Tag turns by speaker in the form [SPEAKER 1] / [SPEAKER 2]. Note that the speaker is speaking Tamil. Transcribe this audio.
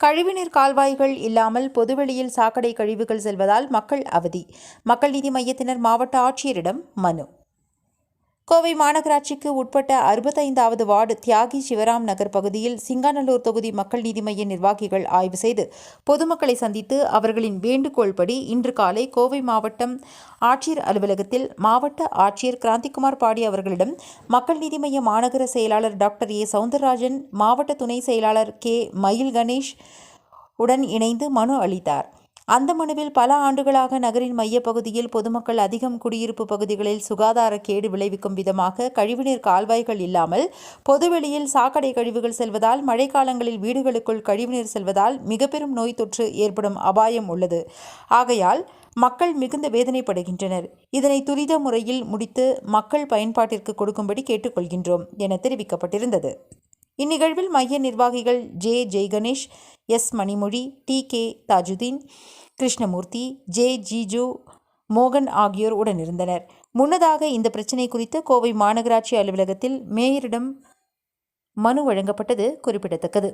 [SPEAKER 1] கழிவுநீர் கால்வாய்கள் இல்லாமல் பொதுவெளியில் சாக்கடை கழிவுகள் செல்வதால் மக்கள் அவதி. மக்கள் நீதி மையத்தினர் மாவட்ட ஆட்சியரிடம் மனு. கோவை மாநகராட்சிக்கு உட்பட்ட அறுபத்தைந்தாவது வார்டு தியாகி சிவராம் நகர் பகுதியில் சிங்காநல்லூர் தொகுதி மக்கள் நீதி மைய நிர்வாகிகள் ஆய்வு செய்து பொதுமக்களை சந்தித்து அவர்களின் வேண்டுகோள்படி இன்று காலை கோவை மாவட்டம் ஆட்சியர் அலுவலகத்தில் மாவட்ட ஆட்சியர் கிராந்திகுமார் பாடி அவர்களிடம் மக்கள் நீதி மைய மாநகர செயலாளர் டாக்டர் ஏ சவுந்தரராஜன் மாவட்ட துணை செயலாளர் கே மயில் கணேஷ் உடன் இணைந்து மனு அளித்தார். அந்த மனுவில் பல ஆண்டுகளாக நகரின் மையப்பகுதியில் பொதுமக்கள் அதிகம் குடியிருப்பு பகுதிகளில் சுகாதார கேடு விளைவிக்கும் விதமாக கழிவுநீர் கால்வாய்கள் இல்லாமல் பொதுவெளியில் சாக்கடை கழிவுகள் செல்வதால் மழைக்காலங்களில் வீடுகளுக்குள் கழிவுநீர் செல்வதால் மிக பெரும் நோய் தொற்று ஏற்படும் அபாயம் உள்ளது. ஆகையால் மக்கள் மிகுந்த வேதனைப்படுகின்றனர். இதனை துரித முறையில் முடித்து மக்கள் பயன்பாட்டிற்கு கொடுக்கும்படி கேட்டுக்கொள்கின்றோம் என தெரிவிக்கப்பட்டிருந்தது. இந்நிகழ்வில் மைய நிர்வாகிகள் J Jaiganesh S Manimozhi T K Tajuddin Krishnamoorthy J Jiju மோகன் ஆகியோர் உடனிருந்தனர். முன்னதாக இந்த பிரச்சினை குறித்து கோவை மாநகராட்சி அலுவலகத்தில் மேயரிடம் மனு வழங்கப்பட்டது குறிப்பிடத்தக்கது.